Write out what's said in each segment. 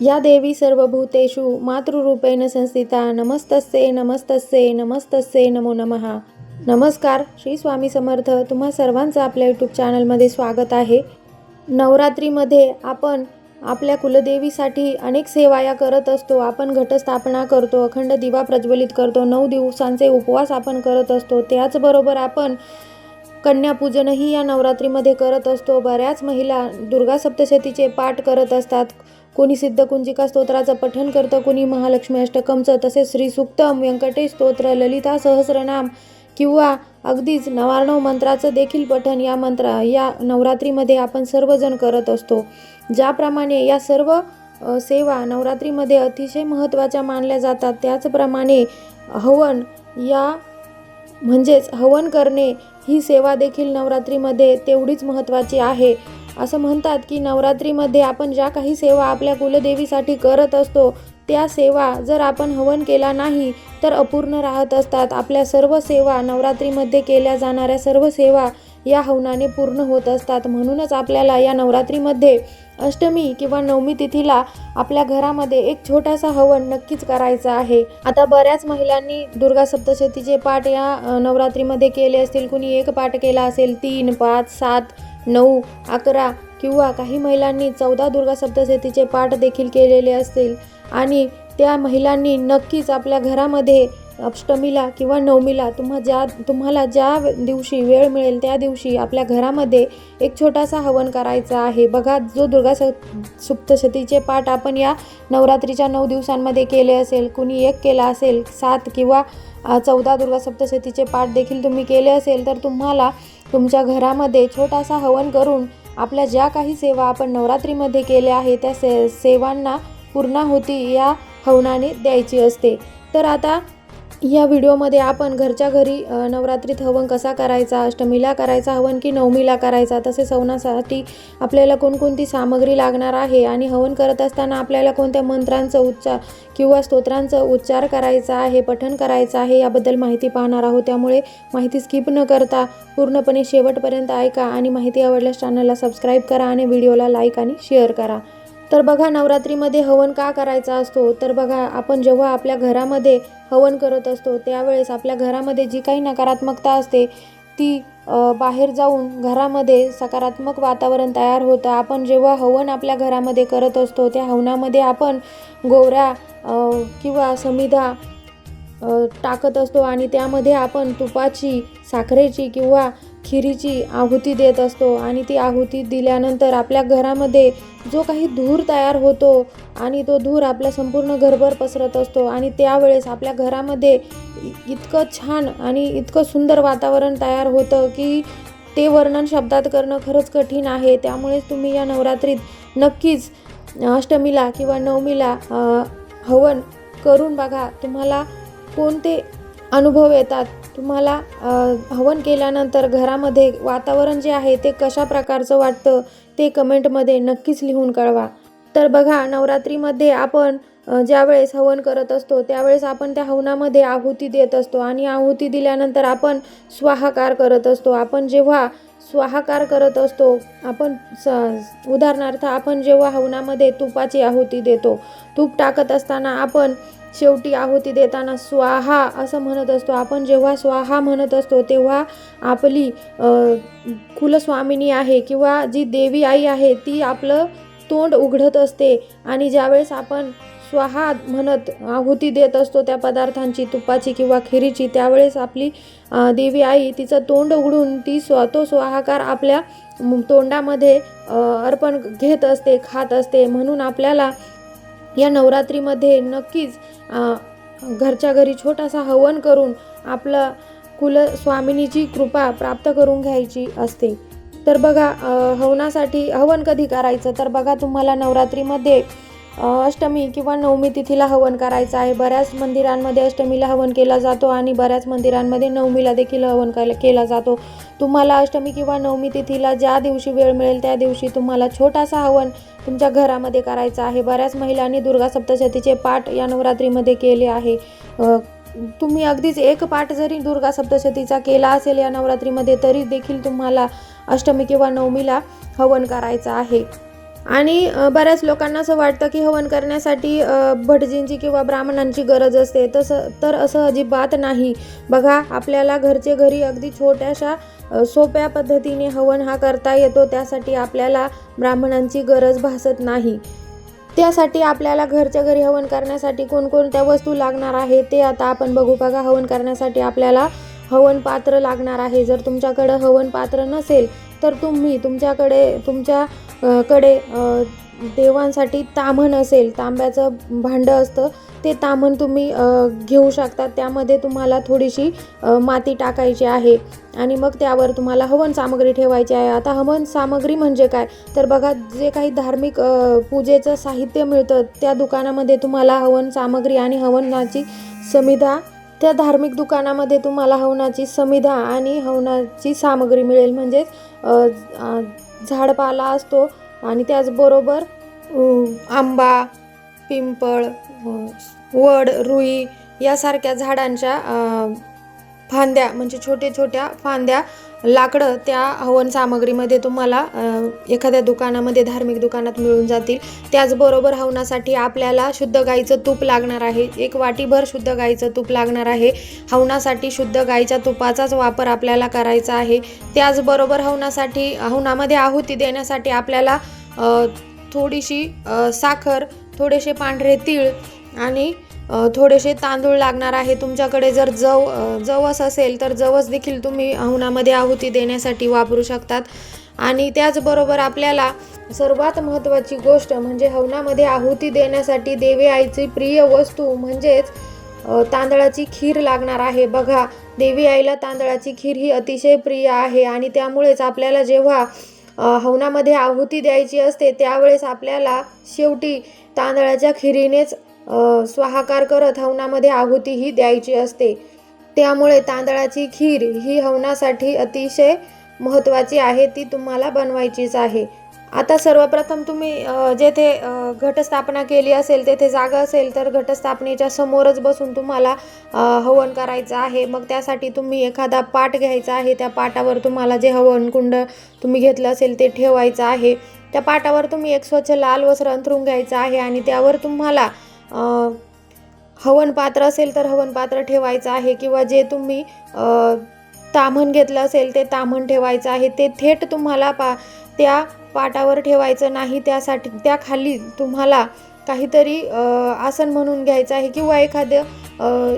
या देवी सर्वभूतेषु मातृरूपेण संस्थिता नमस्तस्ये नमस्तस्ये नमस्तस्ये नमो नमः. नमस्कार श्री स्वामी समर्थ. तुम्हा सर्वांचं आपल्या यूट्यूब चॅनलमध्ये स्वागत आहे. नवरात्रीमध्ये आपण आपल्या कुलदेवीसाठी अनेक सेवा या करत असतो. आपण घटस्थापना करतो अखंड दिवा प्रज्वलित करतो नऊ दिवसांचे उपवास आपण करत असतो. त्याचबरोबर आपण कन्यापूजनही या नवरात्रीमध्ये करत असतो. बऱ्याच महिला दुर्गा सप्तशतीचे पाठ करत असतात. कोणी सिद्धकुंजिका स्तोत्राचं पठण करतं कोणी महालक्ष्मी अष्टकमचं तसेच श्री सुक्तम व्यंकटेश स्तोत्र ललिता सहस्रनाम किंवा अगदीच नवार्णव मंत्राचं देखील पठण या मंत्र या नवरात्रीमध्ये आपण सर्वजण करत असतो. ज्याप्रमाणे या सर्व सेवा नवरात्रीमध्ये अतिशय महत्त्वाच्या मानल्या जातात त्याचप्रमाणे हवन या म्हणजेच हवन करणे ही सेवा देखील नवरात्रीमध्ये तेवढीच महत्त्वाची आहे. असं म्हणतात की नवरात्रीमध्ये आपण ज्या काही सेवा आपल्या कुलदेवीसाठी करत असतो त्या सेवा जर आपण हवन केला नाही तर अपूर्ण राहत असतात. आपल्या सर्व सेवा नवरात्रीमध्ये केल्या जाणाऱ्या सर्व सेवा या हवनाने पूर्ण होत असतात. म्हणूनच आपल्याला या नवरात्रीमध्ये अष्टमी किंवा नवमी तिथीला आपल्या घरामध्ये एक छोटासा हवन नक्कीच करायचा आहे. आता बऱ्याच महिलांनी दुर्गा सप्तशतीचे पाठ या नवरात्रीमध्ये केले असतील. कुणी एक पाठ केला असेल तीन पाच सात नऊ अकरा किंवा काही महिलांनी चौदा दुर्गा सप्तशतीचे पाठ देखील केलेले असतील आणि त्या महिलांनी नक्कीच आपल्या घरामध्ये अष्टमीला किंवा नवमीला तुम्हा ज्या तुम्हाला ज्या दिवशी वेळ मिळेल त्या दिवशी आपल्या घरामध्ये एक छोटासा हवन करायचा आहे. बघा जो दुर्गा स सप्तशतीचे पाठ आपण या नवरात्रीच्या नऊ दिवसांमध्ये केले असेल कुणी एक केला असेल सात किंवा चौदा दुर्गा सप्तशतीचे पाठ देखील तुम्ही केले असेल तर तुम्हाला तुमच्या घरामध्ये छोटासा हवन करून आपल्या ज्या काही सेवा आपण नवरात्रीमध्ये केल्या आहे त्या से सेवांना पूर्णाहुती या हवनाने द्यायची असते. तर आता या व्हिडिओमध्ये आपण घरच्या घरी नवरात्रीत हवन कसा करायचा अष्टमीला करायचा हवन की नवमीला करायचा तसेच सवनासाठी आपल्याला कोणकोणती सामग्री लागणार आहे आणि हवन करत असताना आपल्याला कोणत्या मंत्रांचं उच्चार किंवा स्तोत्रांचं उच्चार करायचा आहे पठण करायचं आहे याबद्दल माहिती पाहणार आहोत. त्यामुळे माहिती स्किप न करता पूर्णपणे शेवटपर्यंत ऐका आणि माहिती आवडल्यास चॅनलला सबस्क्राईब करा आणि व्हिडिओला लाईक आणि शेअर करा. तर बघा नवरात्रीमध्ये हवन का करायचा असतो? तर बघा आपण जेव्हा आपल्या घरामध्ये हवन करत असतो त्यावेळेस आपल्या घरामध्ये जी काही नकारात्मकता असते ती बाहेर जाऊन घरामध्ये सकारात्मक वातावरण तयार होतं. आपण जेव्हा हवन आपल्या घरामध्ये करत असतो त्या हवनामध्ये आपण गोवऱ्या किंवा समिधा टाकत असतो आणि त्यामध्ये आपण तुपाची साखरेची किंवा खिरीची आहुती देत असतो आणि ती आहुती दिल्यानंतर आपल्या घरामध्ये जो काही धूर तयार होतो आणि तो धूर आपल्या संपूर्ण घरभर पसरत असतो आणि त्यावेळेस आपल्या घरामध्ये इतकं छान आणि इतकं सुंदर वातावरण तयार होतं की ते वर्णन शब्दात करणं खरंच कठीण आहे. त्यामुळेच तुम्ही या नवरात्रीत नक्कीच अष्टमीला किंवा नवमीला हवन करून बघा. तुम्हाला कोणते अनुभव येतात? तुम्हाला हवन केल्यानंतर घरामध्ये वातावरण जे आहे ते कशा प्रकारचं वाटतं ते कमेंटमध्ये नक्कीच लिहून कळवा. तर बघा नवरात्रीमध्ये आपण ज्यावेळेस हवन करत असतो त्यावेळेस आपण त्या हवनामध्ये आहुती देत असतो आणि आहुती दिल्यानंतर आपण स्वाहाकार करत असतो. आपण जेव्हा स्वाहाकार करत असतो आपण स उदाहरणार्थ आपण जेव्हा हवनामध्ये तुपाची आहुती देतो तूप टाकत असताना आपण शेवटी आहुती देताना स्वाहा असं म्हणत असतो. आपण जेव्हा स्वाहा म्हणत असतो तेव्हा आपली कुलस्वामिनी आहे किंवा जी देवी आई आहे ती आपलं तोंड उघडत असते. आणि ज्यावेळेस आपण स्वाहा म्हणत आहुती देत असतो त्या पदार्थांची तुपाची किंवा खिरीची त्यावेळेस आपली देवी आई तिचं तोंड उघडून ती स्व तो स्वाहाकार आपल्या तोंडामध्ये अर्पण घेत असते खात असते. म्हणून आपल्याला या नवरात्रीमध्ये नक्कीच घरच्या घरी छोटासा हवन करून आपलं कुलस्वामिनीची कृपा प्राप्त करून घ्यायची असते. तर बघा हवनासाठी हवन कधी करायचं? तर बघा तुम्हाला नवरात्रीमध्ये अष्टमी किंवा नवमी तिथीला हवन करायचं आहे. बऱ्याच मंदिरांमध्ये अष्टमीला हवन केला जातो आणि बऱ्याच मंदिरांमध्ये नवमीला देखील हवन केला केला जातो. तुम्हाला अष्टमी किंवा नवमी तिथीला ज्या दिवशी वेळ मिळेल त्या दिवशी तुम्हाला छोटासा हवन तुमच्या घरामध्ये करायचा आहे. बऱ्याच महिलांनी दुर्गा सप्तशतीचे पाठ या नवरात्रीमध्ये केले आहे. तुम्ही अगदीच एक पाठ जरी दुर्गा सप्तशतीचा केला असेल या नवरात्रीमध्ये तरी देखील तुम्हाला अष्टमी किंवा नवमीला हवन करायचं आहे. आणि बऱ्याच लोकांना असं वाटतं की हवन करण्यासाठी भटजींची किंवा ब्राह्मणांची गरज असते. तसं तर असं अजिबात नाही. बघा आपल्याला घरचे घरी अगदी छोट्याशा सोप्या पद्धतीने हवन हा करता येतो त्यासाठी आपल्याला ब्राह्मणांची गरज भासत नाही. त्यासाठी आपल्याला घरच्या घरी हवन करण्यासाठी कोणकोणत्या वस्तू लागणार आहे ते आता आपण बघू. बघा हवन करण्यासाठी आपल्याला हवन पात्र लागणार आहे. जर तुमच्याकडं हवन पात्र नसेल तर तुम्ही तुमच्याकडे तुमच्या कडे देवांसाठी ताम्हण असेल तांब्याचं भांडं असतं ते ताम्हण तुम्ही घेऊ शकता. त्यामध्ये तुम्हाला थोडीशी माती टाकायची आहे आणि मग त्यावर तुम्हाला हवन सामग्री ठेवायची आहे. आता हवन सामग्री म्हणजे काय? तर बघा जे काही धार्मिक पूजेचं साहित्य मिळतं त्या दुकानामध्ये तुम्हाला हवन सामग्री आणि हवनाची समिधा त्या धार्मिक दुकानामध्ये तुम्हाला हवनाची समिधा आणि हवनाची सामग्री मिळेल. म्हणजेच झाडपाला असतो आणि त्याचबरोबर आंबा पिंपळ वड रुई यासारख्या झाडांच्या फांद्या म्हणजे छोट्या छोट्या फांद्या लाकडं त्या हवन सामग्रीमध्ये तुम्हाला एखाद्या दुकानामध्ये धार्मिक दुकानात मिळून जातील. त्याचबरोबर हवनासाठी आपल्याला शुद्ध गाईचं तूप लागणार आहे. एक वाटीभर शुद्ध गाईचं तूप लागणार आहे. हवनासाठी शुद्ध गाईच्या तुपाचाच वापर आपल्याला करायचा आहे. त्याचबरोबर हवनासाठी हवनामध्ये आहुती देण्यासाठी आपल्याला थोडीशी साखर थोडेसे पांढरे तीळ आणि थोडेसे तांदूळ लागणार आहे. तुमच्याकडे जर जव जवस असेल तर जवस देखील तुम्ही हवनामध्ये आहुती देण्यासाठी वापरू शकतात. आणि त्याचबरोबर आपल्याला सर्वात महत्त्वाची गोष्ट म्हणजे हवनामध्ये आहुती देण्यासाठी देवी आईची प्रिय वस्तू म्हणजेच तांदळाची खीर लागणार आहे. बघा देवी आईला तांदळाची खीर ही अतिशय प्रिय आहे आणि त्यामुळेच आपल्याला जेव्हा हवनामध्ये आहुती द्यायची असते त्यावेळेस आपल्याला शेवटी तांदळाच्या खिरीनेच स्वाहाकार करत हवनामध्ये आहुतीही द्यायची असते. त्यामुळे तांदळाची खीर ही हवनासाठी अतिशय महत्त्वाची आहे ती तुम्हाला बनवायचीच आहे. आता सर्वप्रथम तुम्ही जेथे घटस्थापना केली असेल तेथे जागा असेल तर घटस्थापनेच्या समोरच बसून तुम्हाला हवन करायचं आहे. मग त्यासाठी तुम्ही एखादा पाट घ्यायचा आहे त्या पाटावर तुम्हाला जे हवनकुंड तुम्ही घेतलं असेल ते ठेवायचं आहे. त्या पाटावर तुम्ही एक स्वच्छ लाल वस्त्र अंथरून घ्यायचं आहे आणि त्यावर तुम्हाला हवन पात्र असेल तर हवन पात्र ठेवायचं आहे किंवा जे तुम्ही तामण ताम्हण घेतलं असेल ते ताम्हण ठेवायचं आहे. ते थेट तुम्हाला पा त्या पाटावर ठेवायचं नाही. त्यासाठी त्याखाली तुम्हाला काहीतरी आसन म्हणून घ्यायचं आहे किंवा एखादं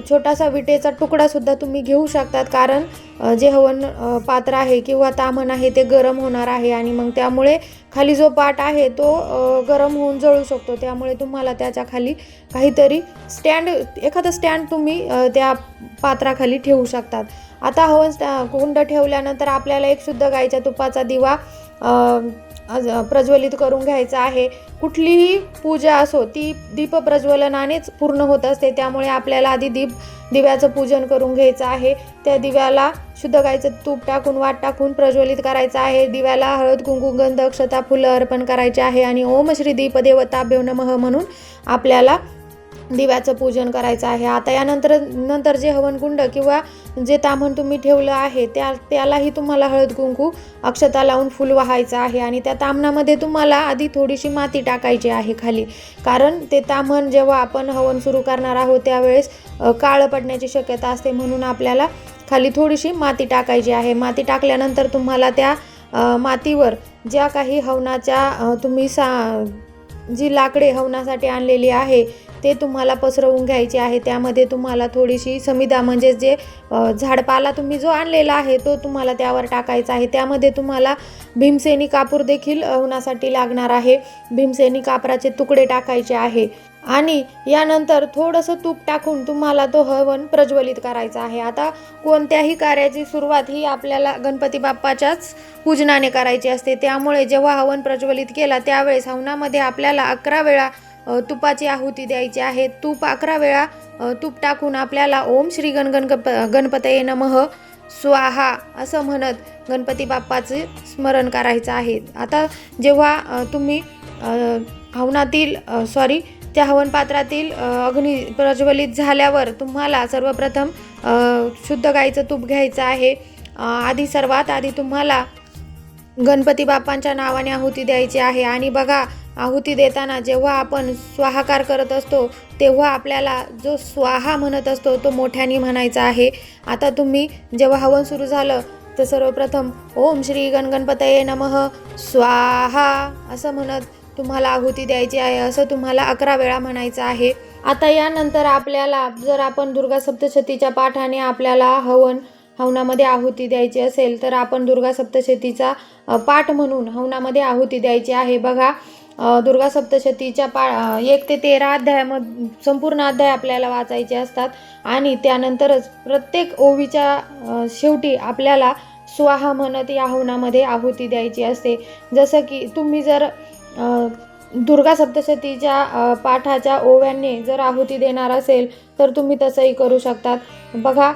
छोटासा विटेचा तुकडासुद्धा तुम्ही घेऊ शकतात. कारण जे हवन पात्र आहे किंवा तामण आहे ते गरम होणार आहे आणि मग त्यामुळे खाली जो पाट आहे तो गरम होऊन जळू शकतो. त्यामुळे तुम्हाला त्याच्याखाली काहीतरी स्टँड एखादं स्टँड तुम्ही त्या पात्राखाली ठेवू शकतात. आता हवन कुंड ठेवल्यानंतर आपल्याला एक शुद्ध गाईच्या तुपाचा दिवा प्रज्वलित करून घ्यायचं आहे. कुठलीही पूजा असो ती दीप प्रज्वलनानेच पूर्ण होत असते. त्यामुळे आपल्याला आधी दीप दिव्याचं पूजन करून घ्यायचं आहे. त्या दिव्याला शुद्ध गायचं तूप टाकून वाट टाकून प्रज्वलित करायचं आहे. दिव्याला हळद कुंकू गंध अक्षता फुलं अर्पण करायचे आहे. आणि ओम श्री दीपदेवता देवताभ्यो नमः म्हणून आपल्याला दिव्याचं पूजन करायचं आहे. आता यानंतर नंतर जे हवनकुंड किंवा जे ताम्हण तुम्ही ठेवलं आहे त्या त्यालाही तुम्हाला हळद कुंकू अक्षता लावून फुल वाहायचं आहे आणि त्या तामणामध्ये तुम्हाला आधी थोडीशी माती टाकायची आहे खाली. कारण ते ताम्हण जेव्हा आपण हवन सुरू करणार आहोत त्यावेळेस काळं पडण्याची शक्यता असते म्हणून आपल्याला खाली थोडीशी माती टाकायची आहे. माती टाकल्यानंतर तुम्हाला त्या मातीवर ज्या काही हवनाच्या तुम्ही सा जी लाकडे हवनासाठी आणलेली आहे ते तुम्हाला पसरवून घ्यायचे आहे. त्यामध्ये तुम्हाला थोडीशी समिधा म्हणजे जे झाडपाला तुम्ही जो आणलेला आहे तो तुम्हाला त्यावर टाकायचा आहे. त्यामध्ये तुम्हाला भीमसेनी कापूर देखील हवनासाठी लागणार आहे. भीमसेनी कापराचे तुकडे टाकायचे आहे. आणि यानंतर थोडंसं तूप टाकून तुम्हाला तो हवन प्रज्वलित करायचा आहे. आता कोणत्याही कार्याची सुरुवात ही आपल्याला गणपती बाप्पाच्याच पूजनाने करायची असते. त्यामुळे जेव्हा हवन प्रज्वलित केला त्यावेळेस हवनामध्ये आपल्याला अकरा वेळा तुपाची आहुती द्यायची आहे. तूप अकरा वेळा तूप टाकून आपल्याला ओम श्री गण गणगप गणपतये नमः स्वाहा असं म्हणत गणपती बाप्पाचे स्मरण करायचं आहे. आता जेव्हा तुम्ही हवनातील सॉरी त्या हवनपात्रातील पात्रातील अग्नी प्रज्वलित झाल्यावर तुम्हाला सर्वप्रथम शुद्ध गाईचं तूप घ्यायचं आहे. आधी सर्वात आधी तुम्हाला गणपती बाप्पांच्या नावाने आहुती द्यायची आहे. आणि बघा आहुती देताना जेव्हा आपण स्वाहाकार करत असतो तेव्हा आपल्याला जो स्वाहा म्हणत असतो तो मोठ्याने म्हणायचा आहे. आता तुम्ही जेव्हा हवन सुरू झालं तर सर्वप्रथम ओम श्री गणगणपतये नमः स्वाहा असं म्हणत तुम्हाला आहुती द्यायची आहे असं तुम्हाला अकरा वेळा म्हणायचं आहे. आता यानंतर आपल्याला जर आपण दुर्गा सप्तशतीच्या पाठाने आपल्याला हवन हवनामध्ये आहुती द्यायची असेल तर आपण दुर्गा सप्तशतीचा पाठ म्हणून हवनामध्ये आहुती द्यायची आहे. बघा दुर्गा सप्तशतीच्या पा एक ते तेरा अध्यायामध संपूर्ण अध्याय आपल्याला वाचायचे असतात. आणि त्यानंतरच प्रत्येक ओवीच्या शेवटी आपल्याला स्वाहा म्हणत या हवनामध्ये आहुती द्यायची असते. जसं की तुम्ही जर दुर्गा सप्तशतीच्या पाठाच्या ओव्यांनी जर आहुती देणार असेल तर तुम्ही तसंही करू शकतात. बघा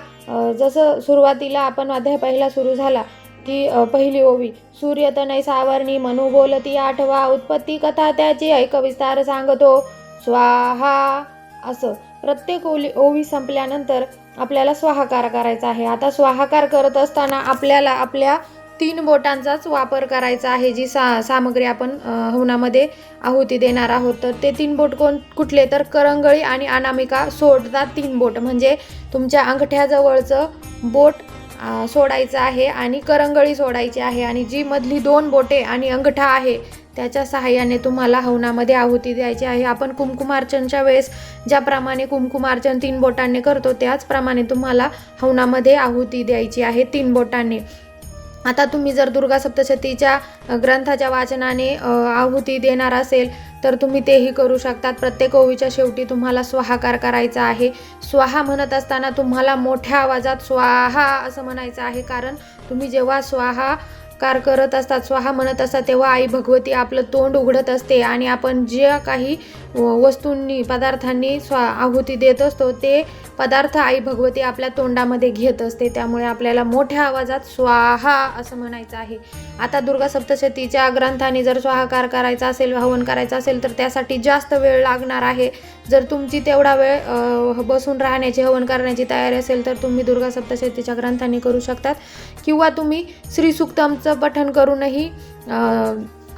जसं सुरुवातीला आपण अध्याय पहिला सुरू झाला की पहिली ओवी सूर्यतनय सावरणी मनु बोलती आठवा उत्पत्ती कथा त्याची ऐक विस्तार सांगतो स्वाहा असं. प्रत्येक ओली ओवी संपल्यानंतर आपल्याला स्वाहाकार करायचा आहे. आता स्वाहाकार करत असताना आपल्याला आपल्या तीन बोटांचाच वापर करायचा आहे जी सा सामग्री आपण हवनामध्ये आहुती देणार आहोत. तर ते तीन बोट कोण कुठले? तर करंगळी आणि अनामिका सोडतात तीन बोट. म्हणजे तुमच्या अंगठ्याजवळचं बोट सोडायचं आहे आणि करंगळी सोडायची आहे. आणि जी मधली दोन बोटे आणि अंगठा आहे त्याच्या सहाय्याने तुम्हाला हवनामध्ये आहुती द्यायची आहे. आपण कुमकुमार्चनच्या वेळेस ज्याप्रमाणे कुमकुमार्चन तीन बोटांनी करतो त्याचप्रमाणे तुम्हाला हवनामध्ये आहुती द्यायची आहे तीन बोटांनी. आता तुम्ही जर दुर्गा सप्तशतीच्या ग्रंथाच्या वाचनाने आहुती देणार असेल तर तुम्ही तेही करू शकतात. प्रत्येक ओवीच्या शेवटी तुम्हाला स्वाहाकार करायचा आहे. स्वाहा म्हणत असताना तुम्हाला मोठ्या आवाजात स्वाहा असं म्हणायचं आहे. कारण तुम्ही जेव्हा स्वाहा कार करत असतात. स्वाहा म्हणत असतात तेव्हा आई भगवती आपलं तोंड उघडत असते आणि आपण ज्या काही व- वस्तूंनी पदार्थांनी स्वा आहुती देत असतो ते पदार्थ आई भगवती आपल्या तोंडामध्ये घेत असते. त्यामुळे आपल्याला मोठ्या आवाजात स्वाहा असं म्हणायचं आहे. आता दुर्गा सप्तशतीच्या ग्रंथाने जर स्वाहाकार करायचा असेल हवन करायचं असेल तर त्यासाठी जास्त वेळ लागणार आहे. जर तुमची तेवढा वेळ बसून राहण्याची हवन करण्याची तयारी असेल तर तुम्ही दुर्गा सप्तशतीच्या ग्रंथाने करू शकतात. किंवा तुम्ही श्रीसुक्तमचं पठण करूनही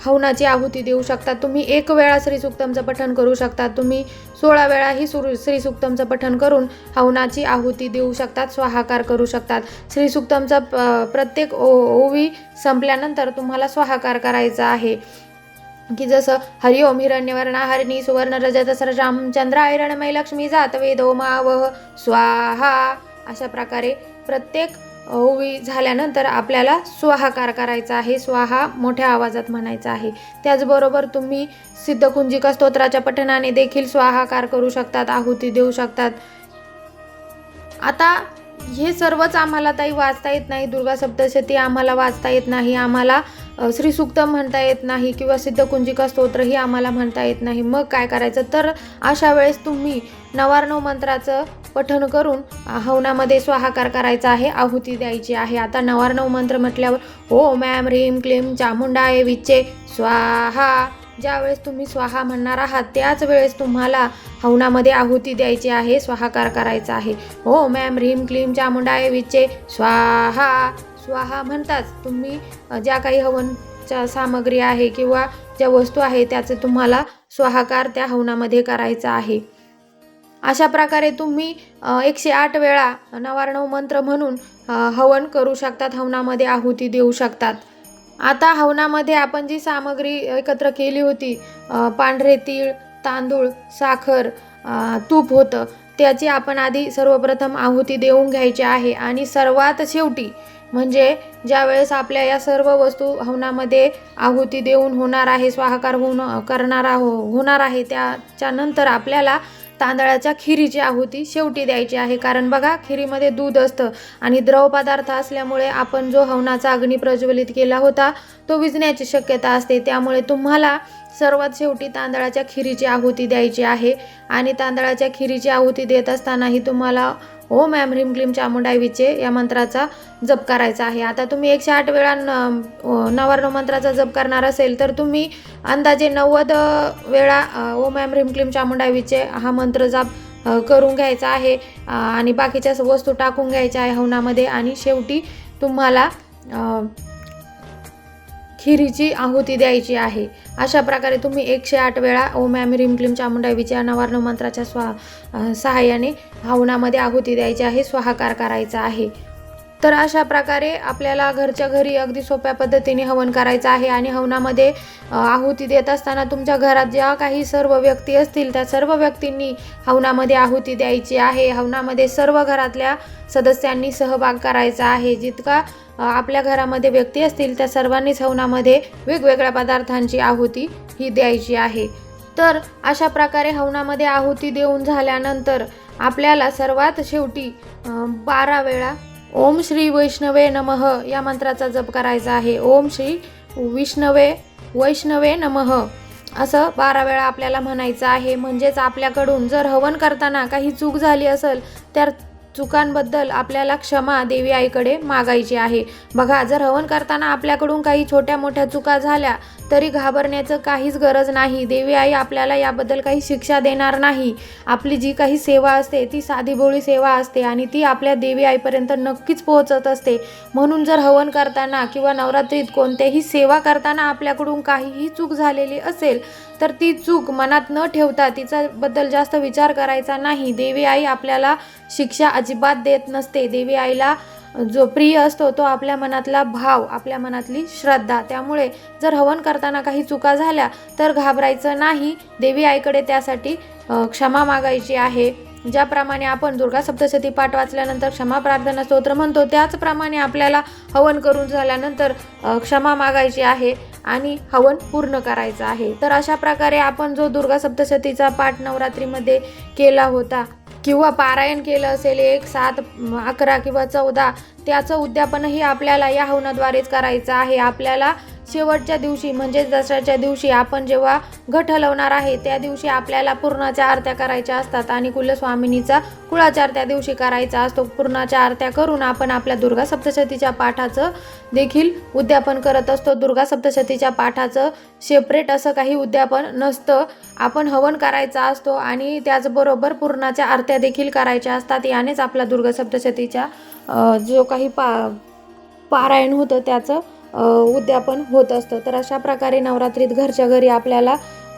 हवनाची आहुती देऊ शकता. तुम्ही एक वेळा श्रीसुक्तमचं पठण करू शकता. तुम्ही सोळा वेळाही सुरू श्रीसुक्तमचं पठण करून हवनाची आहुती देऊ शकतात स्वाहाकार करू शकतात श्रीसुक्तमचा प- प्रत्येक ओ ओवी संपल्यानंतर तुम्हाला स्वाहाकार करायचा आहे. की जसं हरि ओम हिरण्यवर्णा हरिणी सुवर्ण रजत सरजाम रामचंद्र ऐरणमय लक्ष्मी जात वेदो मावह स्वाहा. अशा प्रकारे प्रत्येक ओवी झाल्यानंतर आपल्याला स्वाहाकार करायचा आहे. स्वाहा मोठ्या आवाजात म्हणायचा आहे. त्याचबरोबर तुम्ही सिद्धकुंजिका स्तोत्राच्या पठणाने देखील स्वाहाकार करू शकतात आहुती देऊ शकतात. आता हे सर्वच आम्हाला ताई वाचता येत नाही. दुर्गा सप्तशती आम्हाला वाचता येत नाही. आम्हाला अ, श्रीसुक्त म्हणता येत नाही किंवा सिद्धकुंजिका स्तोत्रही आम्हाला म्हणता येत नाही. मग काय करायचं? तर अशा वेळेस तुम्ही नवार्णव मंत्राचं पठण करून हवनामध्ये स्वाहाकार करायचा आहे आहुती द्यायची आहे. आता नवार्णव मंत्र म्हटल्यावर हो मॅम रीम क्लीम चामुंडाय विचे स्वाहा. ज्यावेळेस तुम्ही स्वाहा म्हणणार आहात त्याच वेळेस तुम्हाला हवनामध्ये आहुती द्यायची आहे स्वाहाकार करायचा आहे. हो मॅम रीम क्लीम चामुंडाय विचे स्वाहा. स्वाहा म्हणताच तुम्ही ज्या काही हवनच्या सामग्री आहे किंवा ज्या वस्तू आहे त्याचं तुम्हाला स्वाहाकार त्या हवनामध्ये करायचा आहे. अशा प्रकारे तुम्ही एकशे आठ वेळा नवारणव मंत्र म्हणून हवन करू शकतात हवनामध्ये आहुती देऊ शकतात. आता हवनामध्ये आपण जी सामग्री एकत्र केली होती पांढरे तीळ तांदूळ साखर तूप होतं त्याची आपण आधी सर्वप्रथम आहुती देऊन घ्यायची आहे. आणि सर्वात शेवटी म्हणजे ज्यावेळेस आपल्या या सर्व वस्तू हवनामध्ये आहुती देऊन होणार आहे स्वाहाकार होऊन करणार आहो होणार आहे त्याच्यानंतर आपल्याला तांदळाच्या खिरीची आहुती शेवटी द्यायची आहे. कारण बघा खिरीमध्ये दूध असतं आणि द्रव पदार्थ असल्यामुळे आपण जो हवनाचा अग्नी प्रज्वलित केला होता तो विजण्याची शक्यता असते. त्यामुळे तुम्हाला सर्वात शेवटी तांदळाच्या खिरीची आहुती द्यायची आहे. आणि तांदळाच्या खिरीची आहुती देत असतानाही तुम्हाला ओम मॅम ह्रीम क्लीम चामुंडाईविचे या मंत्राचा जप करायचा आहे. आता तुम्ही एकशे आठ वेळा न नवार्णव मंत्राचा जप करणार असेल तर तुम्ही अंदाजे नव्वद वेळा ओ ओम ॲम ह्रीम क्लीम चामुंडाईविचे हा मंत्र जाप करून घ्यायचा आहे. आणि बाकीच्या वस्तू टाकून घ्यायच्या आहे हवनामध्ये. आणि शेवटी तुम्हाला खिरीची आहुती द्यायची आहे. अशा प्रकारे तुम्ही एकशे आठ वेळा ओम ॲम रिम क्लीम चामुंडा विजया नवार्ण मंत्राच्या स्वा सहाय्याने भावनामध्ये आहुती द्यायची आहे स्वाहाकार करायचा आहे. तर अशा प्रकारे आपल्याला घरच्या घरी अगदी सोप्या पद्धतीने हवन करायचं आहे आणि हवनामध्ये आहुती देत असताना तुमच्या घरात ज्या काही सर्व व्यक्ती असतील त्या सर्व व्यक्तींनी हवनामध्ये आहुती द्यायची आहे. हवनामध्ये सर्व घरातल्या सदस्यांनी सहभाग करायचा आहे. जितका आपल्या घरामध्ये व्यक्ती असतील त्या सर्वांनीच हवनामध्ये वेगवेगळ्या पदार्थांची आहुती ही द्यायची आहे. तर अशा प्रकारे हवनामध्ये आहुती देऊन झाल्यानंतर आपल्याला सर्वात शेवटी बारा वेळा ओम श्री वैष्णवे नमः. या मंत्राचा जप करायचा आहे. ओम श्री विष्णवे वैष्णवे नमः. असं बारा वेळा आपल्याला म्हणायचं आहे. म्हणजेच आपल्याकडून जर हवन करताना काही चूक झाली असेल तर चुकांबद्दल आपल्याला क्षमा देवी आईकडे मागायची आहे. बघा जर हवन करताना आपल्याकडून काही छोट्या मोठ्या चुका झाल्या तरी घाबरण्याचं काहीच गरज नाही. देवी आई आपल्याला याबद्दल काही शिक्षा देणार नाही. आपली जी काही सेवा असते ती साधीभोळी सेवा असते आणि ती आपल्या देवी आईपर्यंत नक्कीच पोहोचत असते. म्हणून जर हवन करताना किंवा नवरात्रीत कोणत्याही सेवा करताना आपल्याकडून काहीही चूक झालेली असेल तर ती चूक मनात न ठेवता तिच्याबद्दल जास्त विचार करायचा नाही. देवी आई आपल्याला शिक्षा अजिबात देत नसते. देवी आईला जो प्रिय असतो तो आपल्या मनातला भाव आपल्या मनातली श्रद्धा त्यामुळे जर हवन करताना काही चुका झाल्या तर घाबरायचं नाही. देवी आईकडे त्यासाठी क्षमा मागायची आहे. ज्याप्रमाणे आपण दुर्गा सप्तशती पाठ वाचल्यानंतर क्षमा प्रार्थना स्तोत्र म्हणतो त्याचप्रमाणे आपल्याला हवन करून झाल्यानंतर क्षमा मागायची आहे आणि हवन पूर्ण करायचं आहे. तर अशा प्रकारे आपण जो दुर्गा सप्तशतीचा पाठ नवरात्रीमध्ये केला होता किंवा पारायण केलं असेल एक सात अकरा किंवा चौदा त्याचं उद्यापनही आपल्याला या हवनाद्वारेच करायचं आहे. आपल्याला शेवटच्या दिवशी म्हणजे दसऱ्याच्या दिवशी आपण जेव्हा घट हलवणार आहे त्या दिवशी आपल्याला पूर्णाच्या आरत्या करायच्या असतात आणि कुलस्वामिनीचा कुळाचार त्या दिवशी करायचा असतो. पूर्णाच्या आरत्या करून आपण आपल्या दुर्गा सप्तशतीच्या पाठाचं देखील उद्यापन करत असतो. दुर्गा सप्तशतीच्या पाठाचं सेपरेट असं काही उद्यापन नसतं. आपण हवन करायचा असतो आणि त्याचबरोबर पूर्णाच्या आरत्या देखील करायच्या असतात. यानेच आपला दुर्गा सप्तशतीच्या जो काही पा पारायण होतं त्याचं उद्यापन होत असतं. तर अशा प्रकारे नवरात्रीत घरच्या घरी आपल्याला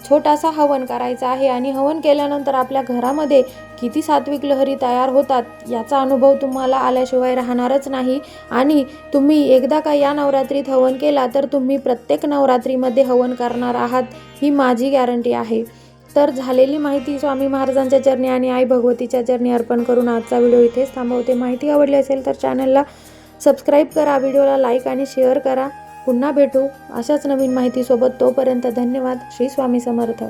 छोटासा हवन करायचा आहे आणि हवन केल्यानंतर आपल्या घरामध्ये किती सात्विक लहरी तयार होतात याचा अनुभव तुम्हाला आल्याशिवाय राहणारच नाही. आणि तुम्ही एकदा का या नवरात्रीत हवन केला तर तुम्ही प्रत्येक नवरात्रीमध्ये हवन करणार आहात ही माझी गॅरंटी आहे. तर झालेली माहिती स्वामी महाराजांच्या चरणी आणि आई भगवतीच्या चरणी अर्पण करून आजचा व्हिडिओ इथेच थांबवते. माहिती आवडली असेल तर चॅनलला सबस्क्राईब करा व्हिडिओला लाईक आणि शेअर करा. पुन्हा भेटू अशाच नवीन माहितीसोबत तोपर्यंत धन्यवाद. श्री स्वामी समर्थ.